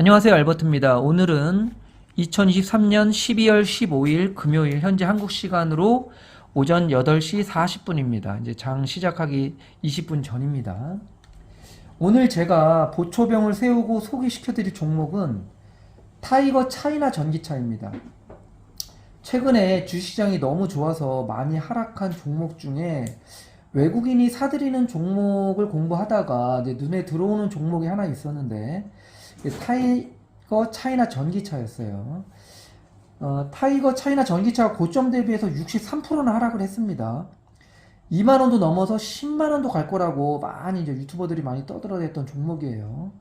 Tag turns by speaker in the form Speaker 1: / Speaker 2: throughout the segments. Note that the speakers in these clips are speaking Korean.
Speaker 1: 안녕하세요 알버트입니다. 오늘은 2023년 12월 15일 금요일 현재 한국 시간으로 오전 8시 40분입니다. 이제 장 시작하기 20분 전입니다. 오늘 제가 보초병을 세우고 소개시켜 드릴 종목은 타이거 차이나 전기차입니다. 최근에 주시장이 너무 좋아서 많이 하락한 종목 중에 외국인이 사들이는 종목을 공부하다가 눈에 들어오는 종목이 하나 있었는데 타이거 차이나 전기차였어요. 어, 타이거 차이나 전기차가 고점 대비해서 63%나 하락을 했습니다. 2만 원도 넘어서 10만 원도 갈 거라고 많이 이제 유튜버들이 많이 떠들어댔던 종목이에요.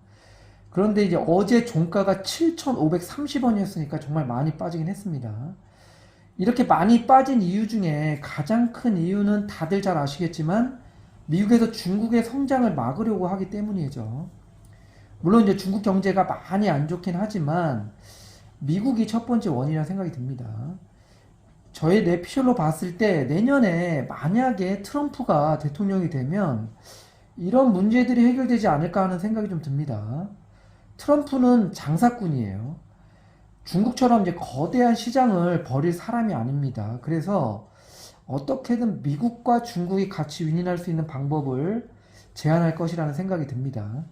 Speaker 1: 그런데 이제 어제 종가가 7,530원이었으니까 정말 많이 빠지긴 했습니다. 이렇게 많이 빠진 이유 중에 가장 큰 이유는 다들 잘 아시겠지만 미국에서 중국의 성장을 막으려고 하기 때문이죠. 물론 이제 중국 경제가 많이 안 좋긴 하지만 미국이 첫 번째 원인이라 생각이 듭니다. 저의 내피셜로 봤을 때 내년에 만약에 트럼프가 대통령이 되면 이런 문제들이 해결되지 않을까 하는 생각이 좀 듭니다. 트럼프는 장사꾼이에요. 중국처럼 이제 거대한 시장을 버릴 사람이 아닙니다. 그래서 어떻게든 미국과 중국이 같이 윈윈할 수 있는 방법을 제안할 것이라는 생각이 듭니다.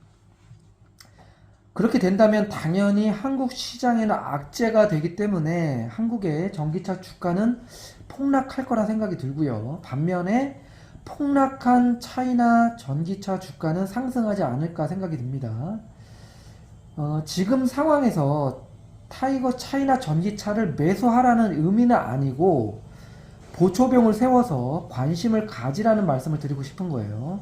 Speaker 1: 그렇게 된다면 당연히 한국 시장에는 악재가 되기 때문에 한국의 전기차 주가는 폭락할 거라 생각이 들고요. 반면에 폭락한 차이나 전기차 주가는 상승하지 않을까 생각이 듭니다. 어, 지금 상황에서 타이거 차이나 전기차를 매수하라는 의미는 아니고 보초병을 세워서 관심을 가지라는 말씀을 드리고 싶은 거예요.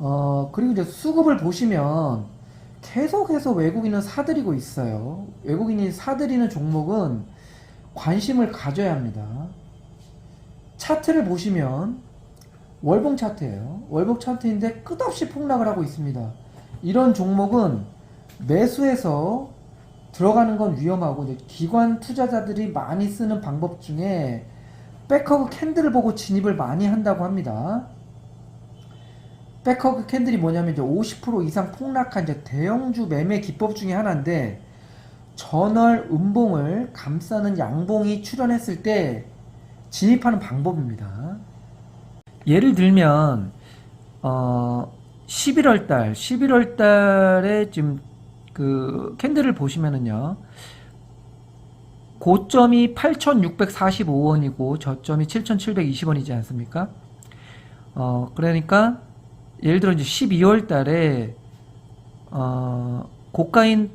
Speaker 1: 어, 그리고 이제 수급을 보시면 계속해서 외국인은 사들이고 있어요. 외국인이 사들이는 종목은 관심을 가져야 합니다. 차트를 보시면 월봉 차트예요. 월봉 차트인데 끝없이 폭락을 하고 있습니다. 이런 종목은 매수해서 들어가는 건 위험하고 기관 투자자들이 많이 쓰는 방법 중에 백허그 캔들을 보고 진입을 많이 한다고 합니다. 백허그 캔들이 뭐냐면 이제 50% 이상 폭락한 이제 대형주 매매 기법 중에 하나인데 전월 음봉을 감싸는 양봉이 출현했을 때 진입하는 방법입니다. 예를 들면 어 11월 달, 11월 달에 지금 그 캔들을 보시면은요. 고점이 8,645원이고 저점이 7,720원이지 않습니까? 어, 그러니까 예를 들어 이제 12월 달에 어, 고가인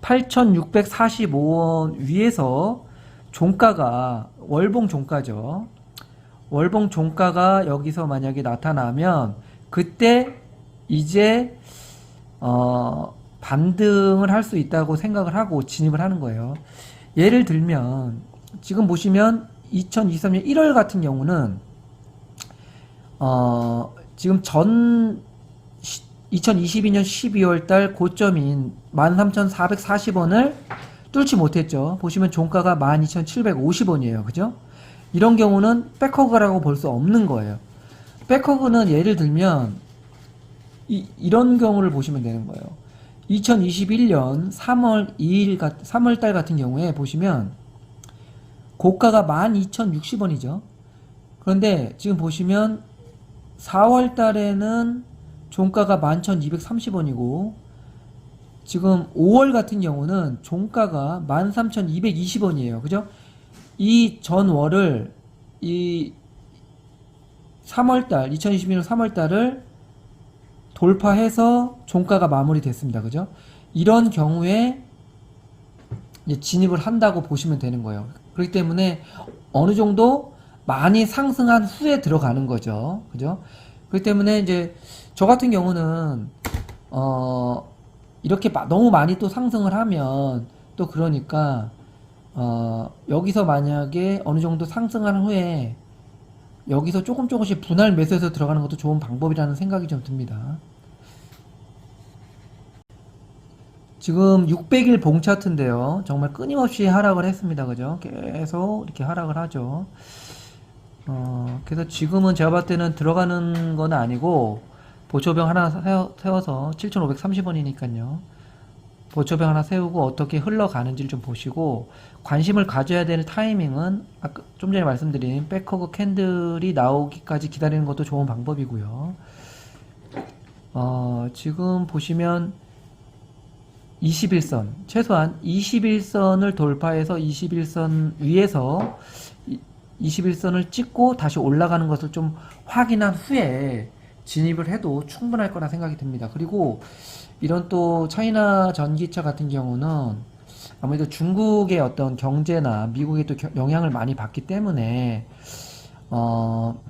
Speaker 1: 8,645원 위에서 종가가 월봉 종가죠. 월봉 종가가 여기서 만약에 나타나면 그때 이제 어, 반등을 할 수 있다고 생각을 하고 진입을 하는 거예요. 예를 들면 지금 보시면 2023년 1월 같은 경우는 어, 지금 전 2022년 12월 달 고점인 13,440원을 뚫지 못했죠. 보시면 종가가 12,750원이에요. 그죠? 이런 경우는 백허그라고 볼 수 없는 거예요. 백허그는 예를 들면 이, 이런 경우를 보시면 되는 거예요. 2021년 3월 2일 3월 달 같은 경우에 보시면 고가가 12,060원이죠. 그런데 지금 보시면 4월 달에는 종가가 11,230원이고 지금 5월 같은 경우는 종가가 13,220원이에요. 그죠? 이 전월을 이 3월 달 2021년 3월 달을 돌파해서 종가가 마무리됐습니다. 그죠? 이런 경우에 진입을 한다고 보시면 되는 거예요. 그렇기 때문에 어느 정도 많이 상승한 후에 들어가는 거죠. 그죠? 그렇기 때문에 이제 저 같은 경우는 어 이렇게 너무 많이 또 상승을 하면 또 그러니까 어 여기서 만약에 어느 정도 상승한 후에 여기서 조금 조금씩 분할 매수해서 들어가는 것도 좋은 방법이라는 생각이 좀 듭니다. 지금 600일 봉 차트인데요. 정말 끊임없이 하락을 했습니다. 그죠? 계속 이렇게 하락을 하죠. 어, 그래서 지금은 제가 봤을 때는 들어가는 건 아니고 보초병 하나 세워, 세워서 7,530원이니까요. 보초병 하나 세우고 어떻게 흘러가는지를 좀 보시고 관심을 가져야 될 타이밍은 아까 좀 전에 말씀드린 백허그 캔들이 나오기까지 기다리는 것도 좋은 방법이고요. 어, 지금 보시면 21선 최소한 21선을 돌파해서 21선 위에서 21선을 찍고 다시 올라가는 것을 좀 확인한 후에 진입을 해도 충분할 거라 생각이 듭니다. 그리고 이런 또 차이나 전기차 같은 경우는 아무래도 중국의 어떤 경제나 미국의 또 겨- 영향을 많이 받기 때문에 어,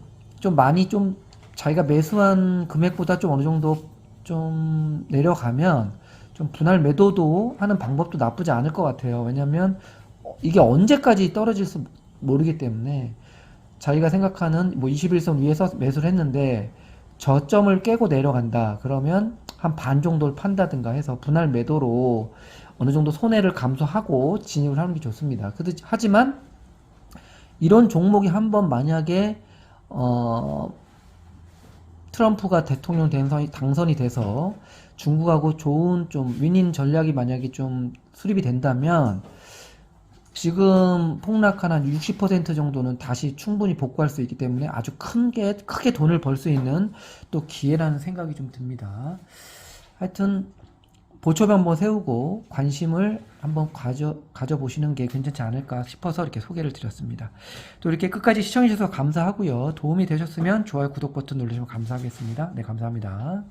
Speaker 1: 좀 많이 좀 자기가 매수한 금액보다 좀 어느 정도 좀 내려가면 좀 분할 매도도 하는 방법도 나쁘지 않을 것 같아요. 왜냐면 어, 이게 언제까지 떨어질지 모르기 때문에 자기가 생각하는 뭐 21선 위에서 매수를 했는데 저점을 깨고 내려간다. 그러면 한 반 정도를 판다든가 해서 분할 매도로 어느 정도 손해를 감소하고 진입을 하는 게 좋습니다. 하지만 이런 종목이 한번 만약에 어, 트럼프가 대통령 당선이, 당선이 돼서 중국하고 좋은 좀 윈인 전략이 만약에 좀 수립이 된다면 지금 폭락한 한 60% 정도는 다시 충분히 복구할 수 있기 때문에 아주 큰게 크게 돈을 벌 수 있는 또 기회라는 생각이 좀 듭니다. 하여튼 보초병 한번 세우고 관심을 한번 가져 가져 보시는 게 괜찮지 않을까 싶어서 이렇게 소개를 드렸습니다. 또 이렇게 끝까지 시청해 주셔서 감사하고요. 도움이 되셨으면 좋아요, 구독 버튼 누르시면 감사하겠습니다. 네, 감사합니다.